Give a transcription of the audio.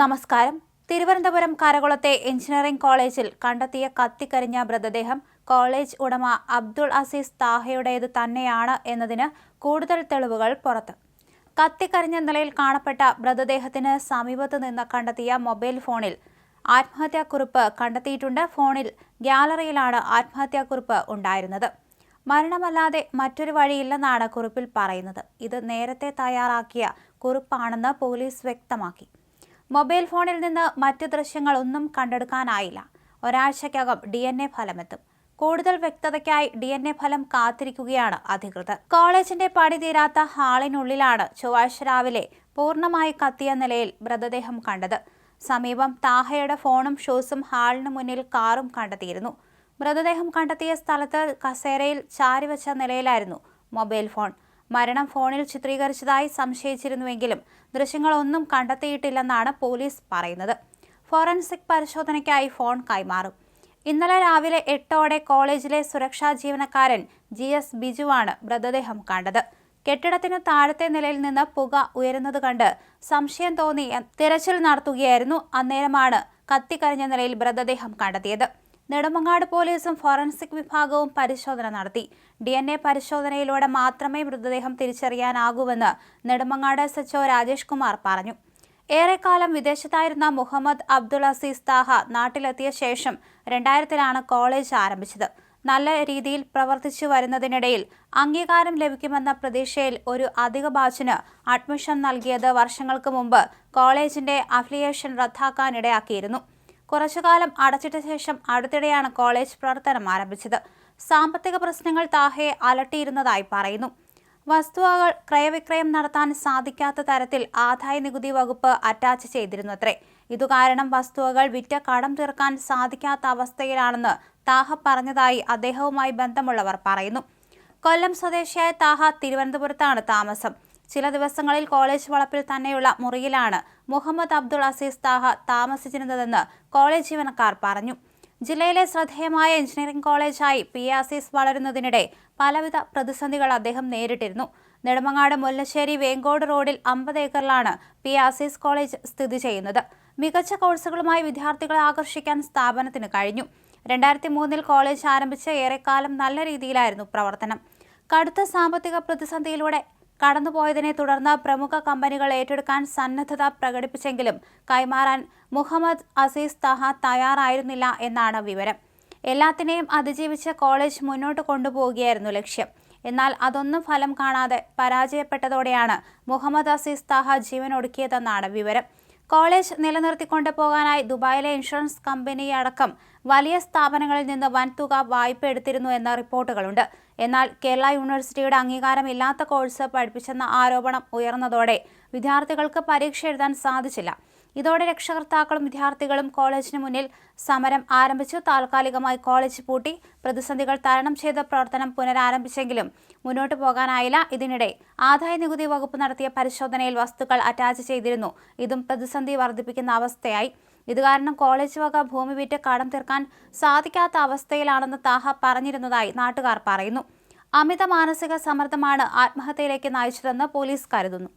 നമസ്കാരം. തിരുവനന്തപുരം കരകുളത്തെ എഞ്ചിനീയറിംഗ് കോളേജിൽ കണ്ടെത്തിയ കത്തിക്കരിഞ്ഞ മൃതദേഹം കോളേജ് ഉടമ അബ്ദുൾ അസീസ് താഹയുടേത് തന്നെയാണ് എന്നതിന് കൂടുതൽ തെളിവുകൾ പുറത്ത്. കത്തിക്കരിഞ്ഞ നിലയിൽ കാണപ്പെട്ട മൃതദേഹത്തിന് സമീപത്ത് നിന്ന് കണ്ടെത്തിയ മൊബൈൽ ഫോണിൽ ആത്മഹത്യാക്കുറിപ്പ് കണ്ടെത്തിയിട്ടുണ്ട്. ഫോണിൽ ഗ്യാലറിയിലാണ് ആത്മഹത്യാക്കുറിപ്പ് ഉണ്ടായിരുന്നത്. മരണമല്ലാതെ മറ്റൊരു വഴിയില്ലെന്നാണ് കുറിപ്പിൽ പറയുന്നത്. ഇത് നേരത്തെ തയ്യാറാക്കിയ കുറിപ്പാണെന്ന് പോലീസ് വ്യക്തമാക്കി. മൊബൈൽ ഫോണിൽ നിന്ന് മറ്റ് ദൃശ്യങ്ങളൊന്നും കണ്ടെടുക്കാനായില്ല. ഒരാഴ്ചയ്ക്കകം ഡി എൻ എ ഫലമെത്തും. കൂടുതൽ വ്യക്തതയ്ക്കായി ഡി എൻ എ ഫലം കാത്തിരിക്കുകയാണ് അധികൃതർ. കോളേജിന്റെ പണി തീരാത്ത ഹാളിനുള്ളിലാണ് ചൊവ്വാഴ്ച രാവിലെ പൂർണമായി കത്തിയ നിലയിൽ മൃതദേഹം കണ്ടത്. സമീപം താഹയുടെ ഫോണും ഷൂസും ഹാളിന് മുന്നിൽ കാറും കണ്ടെത്തിയിരുന്നു. മൃതദേഹം കണ്ടെത്തിയ സ്ഥലത്ത് കസേരയിൽ ചാരിവെച്ച നിലയിലായിരുന്നു മൊബൈൽ ഫോൺ. മരണം ഫോണിൽ ചിത്രീകരിച്ചതായി സംശയിച്ചിരുന്നുവെങ്കിലും ദൃശ്യങ്ങളൊന്നും കണ്ടെത്തിയിട്ടില്ലെന്നാണ് പോലീസ് പറയുന്നത്. ഫോറൻസിക് പരിശോധനയ്ക്കായി ഫോൺ കൈമാറും. ഇന്നലെ രാവിലെ എട്ടോടെ കോളേജിലെ സുരക്ഷാ ജീവനക്കാരൻ ജി എസ് ബിജുവാണ് മൃതദേഹം കണ്ടത്. കെട്ടിടത്തിന് താഴത്തെ നിലയിൽ നിന്ന് പുക ഉയരുന്നത് കണ്ട് സംശയം തോന്നി തിരച്ചിൽ നടത്തുകയായിരുന്നു. അന്നേരമാണ് കത്തിക്കരിഞ്ഞ നിലയിൽ മൃതദേഹം കണ്ടെത്തിയത്. നെടുമങ്ങാട് പോലീസും ഫോറൻസിക് വിഭാഗവും പരിശോധന നടത്തി. ഡി എൻ എ പരിശോധനയിലൂടെ മാത്രമേ മൃതദേഹം തിരിച്ചറിയാനാകൂവെന്ന് Nedumangad S H O Rajesh Kumar പറഞ്ഞു. ഏറെക്കാലം വിദേശത്തായിരുന്ന മുഹമ്മദ് അബ്ദുൾ അസീസ് താഹ നാട്ടിലെത്തിയ ശേഷം രണ്ടായിരത്തിലാണ് കോളേജ് ആരംഭിച്ചത്. നല്ല രീതിയിൽ പ്രവർത്തിച്ചു വരുന്നതിനിടയിൽ അംഗീകാരം ലഭിക്കുമെന്ന പ്രതീക്ഷയിൽ ഒരു അധിക ബാച്ചിന് അഡ്മിഷൻ നൽകിയത് വർഷങ്ങൾക്ക് മുമ്പ് കോളേജിന്റെ അഫിലിയേഷൻ റദ്ദാക്കാനിടയാക്കിയിരുന്നു. കുറച്ചുകാലം അടച്ചിട്ട ശേഷം അടുത്തിടെയാണ് കോളേജ് പ്രവർത്തനം ആരംഭിച്ചത്. സാമ്പത്തിക പ്രശ്നങ്ങൾ താഹയെ അലട്ടിയിരുന്നതായി പറയുന്നു. വസ്തുവകൾ ക്രയവിക്രയം നടത്താൻ സാധിക്കാത്ത തരത്തിൽ ആദായ നികുതി വകുപ്പ് അറ്റാച്ച് ചെയ്തിരുന്നത്രേ. ഇതുകാരണം വസ്തുവകൾ വിറ്റ കടം തീർക്കാൻ സാധിക്കാത്ത അവസ്ഥയിലാണെന്ന് താഹ പറഞ്ഞതായി അദ്ദേഹവുമായി ബന്ധമുള്ളവർ പറയുന്നു. കൊല്ലം സ്വദേശിയായ താഹ തിരുവനന്തപുരത്താണ് താമസം. ചില ദിവസങ്ങളിൽ കോളേജ് വളപ്പിൽ തന്നെയുള്ള മുറിയിലാണ് മുഹമ്മദ് അബ്ദുൾ അസീസ് താഹ താമസിച്ചിരുന്നതെന്ന് കോളേജ് ജീവനക്കാർ പറഞ്ഞു. ജില്ലയിലെ ശ്രദ്ധേയമായ എഞ്ചിനീയറിംഗ് കോളേജായി പി അസീസ് വളരുന്നതിനിടെ പലവിധ പ്രതിസന്ധികൾ അദ്ദേഹം നേരിട്ടിരുന്നു. നെടുമങ്ങാട് മുല്ലശ്ശേരി വേങ്കോട് റോഡിൽ അമ്പത് ഏക്കറിലാണ് പി ആസീസ് കോളേജ് സ്ഥിതി ചെയ്യുന്നത്. മികച്ച കോഴ്സുകളുമായി വിദ്യാർത്ഥികളെ ആകർഷിക്കാൻ സ്ഥാപനത്തിന് കഴിഞ്ഞു. രണ്ടായിരത്തി മൂന്നിൽ കോളേജ് ആരംഭിച്ച ഏറെക്കാലം നല്ല രീതിയിലായിരുന്നു പ്രവർത്തനം. കടുത്ത സാമ്പത്തിക പ്രതിസന്ധിയിലൂടെ കടന്നുപോയതിനെ തുടർന്ന് പ്രമുഖ കമ്പനികൾ ഏറ്റെടുക്കാൻ സന്നദ്ധത പ്രകടിപ്പിച്ചെങ്കിലും കൈമാറാൻ മുഹമ്മദ് അസീസ് തഹ തയ്യാറായിരുന്നില്ല എന്നാണ് വിവരം. എല്ലാത്തിനെയും അതിജീവിച്ച് കോളേജ് മുന്നോട്ട് കൊണ്ടുപോവുകയായിരുന്നു ലക്ഷ്യം. എന്നാൽ അതൊന്നും ഫലം കാണാതെ പരാജയപ്പെട്ടതോടെയാണ് മുഹമ്മദ് അസീസ് താഹ ജീവനൊടുക്കിയതെന്നാണ് വിവരം. കോളേജ് നിലനിർത്തിക്കൊണ്ടു പോകാനായി ദുബായിലെ ഇൻഷുറൻസ് കമ്പനി അടക്കം വലിയ സ്ഥാപനങ്ങളിൽ നിന്ന് വൻതുക വായ്പ എടുത്തിരുന്നു എന്ന റിപ്പോർട്ടുകളുണ്ട്. എന്നാൽ കേരള യൂണിവേഴ്സിറ്റിയുടെ അംഗീകാരമില്ലാത്ത കോഴ്സ് പഠിപ്പിച്ചെന്ന ആരോപണം ഉയർന്നതോടെ വിദ്യാർത്ഥികൾക്ക് പരീക്ഷ എഴുതാൻ സാധിച്ചില്ല. ഇതോടെ രക്ഷകർത്താക്കളും വിദ്യാർത്ഥികളും കോളേജിന് മുന്നിൽ സമരം ആരംഭിച്ചു. താൽക്കാലികമായി കോളേജ് പൂട്ടി. പ്രതിസന്ധികൾ തരണം ചെയ്ത പ്രവർത്തനം പുനരാരംഭിച്ചെങ്കിലും മുന്നോട്ട് പോകാനായില്ല. ഇതിനിടെ ആദായ നികുതി വകുപ്പ് നടത്തിയ പരിശോധനയിൽ വസ്തുക്കൾ അറ്റാച്ച് ചെയ്തിരുന്നു. ഇതും പ്രതിസന്ധി വർദ്ധിപ്പിക്കുന്ന അവസ്ഥയായി. ഇത് കാരണം കോളേജ് വക ഭൂമി വിറ്റ് കടം തീർക്കാൻ സാധിക്കാത്ത അവസ്ഥയിലാണെന്ന് താഹ പറഞ്ഞിരുന്നതായി നാട്ടുകാർ പറയുന്നു. അമിത മാനസിക സമ്മർദ്ദമാണ് ആത്മഹത്യയിലേക്ക് നയിച്ചതെന്ന് പോലീസ് കരുതുന്നു.